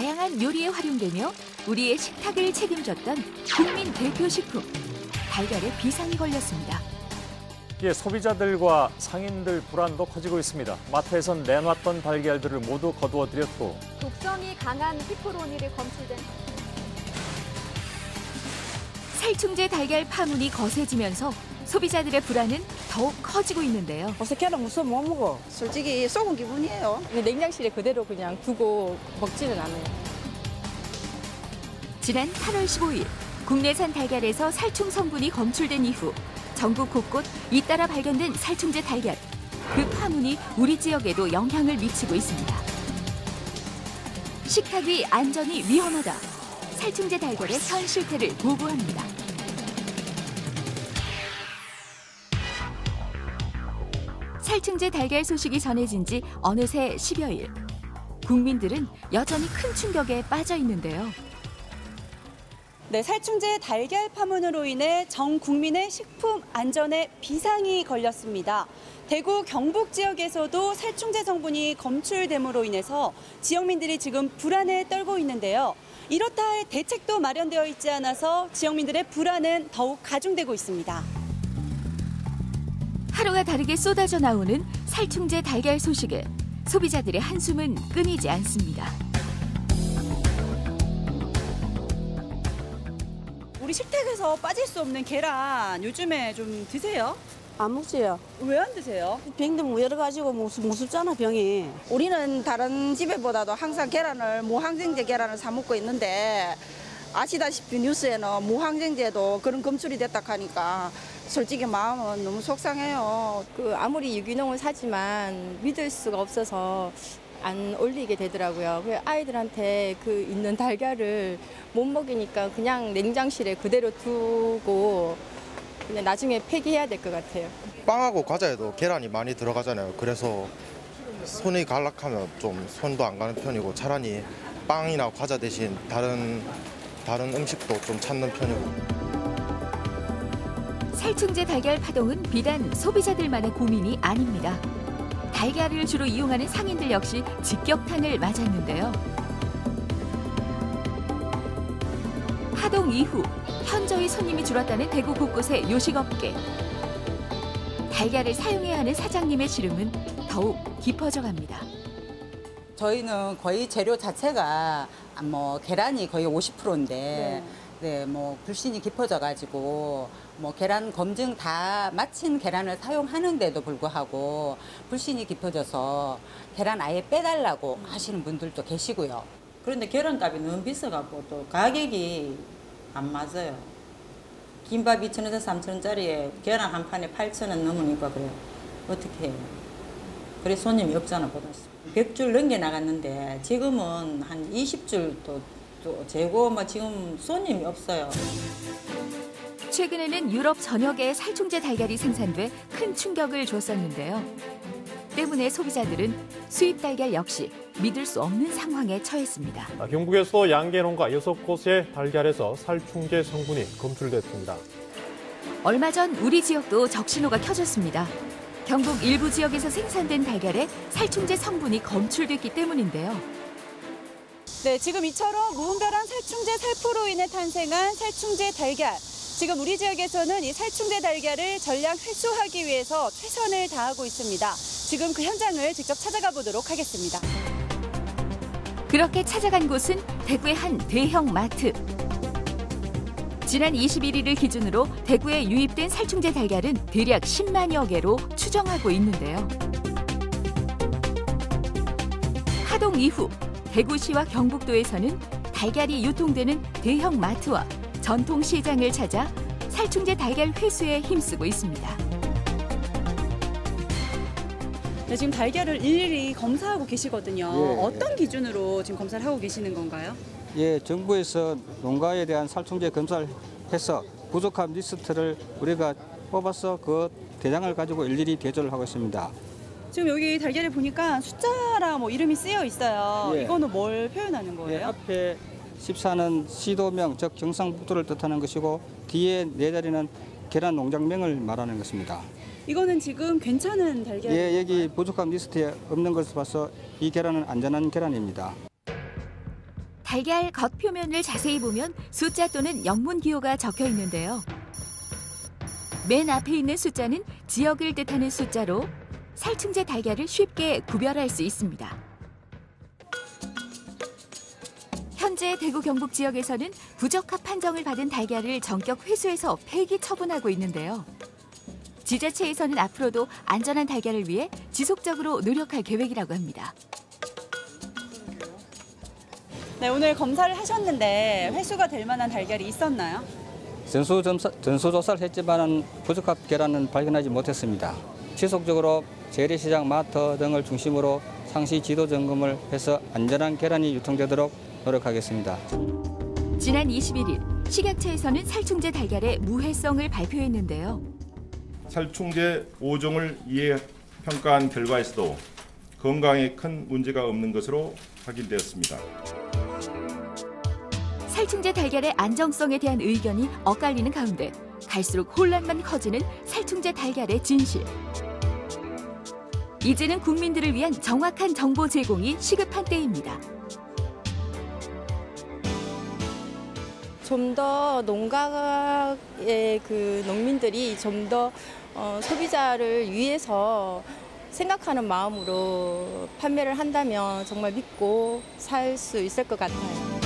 다양한 요리에 활용되며 우리의 식탁을 책임졌던 국민 대표 식품. 달걀에 비상이 걸렸습니다. 예, 소비자들과 상인들 불안도 커지고 있습니다. 마트에선 내놨던 달걀들을 모두 거두어들였고 독성이 강한 피프로니를 검출된 살충제 달걀 파문이 거세지면서 소비자들의 불안은 더욱 커지고 있는데요. 어색해는 무슨 못 먹어. 솔직히 속은 기분이에요. 냉장실에 그대로 그냥 두고 먹지는 않아요. 지난 8월 15일 국내산 달걀에서 살충 성분이 검출된 이후 전국 곳곳 잇따라 발견된 살충제 달걀. 그 파문이 우리 지역에도 영향을 미치고 있습니다. 식탁이 안전이 위험하다. 살충제 달걀의 현 실태를 보고합니다. 살충제 달걀 소식이 전해진 지 어느새 10여일. 국민들은 여전히 큰 충격에 빠져 있는데요. 네, 살충제 달걀 파문으로 인해 전 국민의 식품 안전에 비상이 걸렸습니다. 대구 경북 지역에서도 살충제 성분이 검출됨으로 인해서 지역민들이 지금 불안에 떨고 있는데요. 이렇다 할 대책도 마련되어 있지 않아서 지역민들의 불안은 더욱 가중되고 있습니다. 하루가 다르게 쏟아져 나오는 살충제 달걀 소식에 소비자들의 한숨은 끊이지 않습니다. 우리 식탁에서 빠질 수 없는 계란 요즘에 좀 드세요? 안 먹지요. 왜 안 드세요? 병도 뭐 여러 가지고 무섭, 무섭잖아, 병이. 우리는 다른 집에보다도 항상 계란을 무항생제 계란을 사 먹고 있는데 아시다시피 뉴스에는 무항생제도 그런 검출이 됐다 하니까 솔직히 마음은 너무 속상해요. 그 아무리 유기농을 사지만 믿을 수가 없어서 안 올리게 되더라고요. 그 아이들한테 그 있는 달걀을 못 먹이니까 그냥 냉장실에 그대로 두고 그냥 나중에 폐기해야 될 것 같아요. 빵하고 과자에도 계란이 많이 들어가잖아요. 그래서 손이 갈락하면 좀 손도 안 가는 편이고 차라리 빵이나 과자 대신 다른 다른 음식도 좀 찾는 편이고. 살충제 달걀 파동은 비단 소비자들만의 고민이 아닙니다. 달걀을 주로 이용하는 상인들 역시 직격탄을 맞았는데요. 파동 이후 현저히 손님이 줄었다는 대구 곳곳의 요식업계. 달걀을 사용해야 하는 사장님의 시름은 더욱 깊어져 갑니다. 저희는 거의 재료 자체가 뭐 계란이 거의 50%인데 네. 뭐 불신이 깊어져 가지고 뭐 계란 검증 다 마친 계란을 사용하는데도 불구하고 불신이 깊어져서 계란 아예 빼달라고 하시는 분들도 계시고요. 그런데 계란값이 너무 비싸갖고 또 가격이 안 맞아요. 김밥 2천원에서 3천원짜리에 계란 한 판에 8천원 넘으니까 그래 어떻게 해요. 그래 손님이 없잖아 보다시. 100줄 넘게 나갔는데 지금은 한 20줄 또, 또 재고 뭐 지금 손님이 없어요. 최근에는 유럽 전역에 살충제 달걀이 생산돼 큰 충격을 줬었는데요. 때문에 소비자들은 수입 달걀 역시 믿을 수 없는 상황에 처했습니다. 아, 경북에서 양계농가 6곳의 달걀에서 살충제 성분이 검출됐습니다. 얼마 전 우리 지역도 적신호가 켜졌습니다. 경북 일부 지역에서 생산된 달걀에 살충제 성분이 검출됐기 때문인데요. 네, 지금 이처럼 무분별한 살충제 살포로 인해 탄생한 살충제 달걀. 지금 우리 지역에서는 이 살충제 달걀을 전량 회수하기 위해서 최선을 다하고 있습니다. 지금 그 현장을 직접 찾아가 보도록 하겠습니다. 그렇게 찾아간 곳은 대구의 한 대형 마트. 지난 21일을 기준으로 대구에 유입된 살충제 달걀은 대략 10만여 개로 추정하고 있는데요. 하동 이후 대구시와 경북도에서는 달걀이 유통되는 대형 마트와 전통 시장을 찾아 살충제 달걀 회수에 힘쓰고 있습니다. 네, 지금 달걀을 일일이 검사하고 계시거든요. 예. 어떤 기준으로 지금 검사를 하고 계시는 건가요? 예, 정부에서 농가에 대한 살충제 검사를 해서 부족한 리스트를 우리가 뽑아서 그 대장을 가지고 일일이 대조를 하고 있습니다. 지금 여기 달걀을 보니까 숫자랑 뭐 이름이 쓰여 있어요. 예. 이거는 뭘 표현하는 예, 거예요? 앞에 14는 시도명, 즉 경상북도를 뜻하는 것이고 뒤에 네 자리는 계란 농장명을 말하는 것입니다. 이거는 지금 괜찮은 달걀. 예, 여기 부족한 리스트에 없는 것을 봐서 이 계란은 안전한 계란입니다. 달걀 겉표면을 자세히 보면 숫자 또는 영문 기호가 적혀 있는데요. 맨 앞에 있는 숫자는 지역을 뜻하는 숫자로 살충제 달걀을 쉽게 구별할 수 있습니다. 현재 대구 경북 지역에서는 부적합 판정을 받은 달걀을 전격 회수해서 폐기 처분하고 있는데요. 지자체에서는 앞으로도 안전한 달걀을 위해 지속적으로 노력할 계획이라고 합니다. 네, 오늘 검사를 하셨는데 회수가 될 만한 달걀이 있었나요? 전수조사, 전수 조사를 했지만 부적합 계란은 발견하지 못했습니다. 지속적으로 재래시장, 마트 등을 중심으로 상시 지도 점검을 해서 안전한 계란이 유통되도록 노력하겠습니다. 지난 21일 식약처에서는 살충제 달걀의 무해성을 발표했는데요. 살충제 5종을 이해 평가한 결과에서도 건강에 큰 문제가 없는 것으로 확인되었습니다. 살충제 달걀의 안정성에 대한 의견이 엇갈리는 가운데 갈수록 혼란만 커지는 살충제 달걀의 진실. 이제는 국민들을 위한 정확한 정보 제공이 시급한 때입니다. 좀 더 농가의 그 농민들이 좀더 어, 소비자를 위해서 생각하는 마음으로 판매를 한다면 정말 믿고 살 수 있을 것 같아요.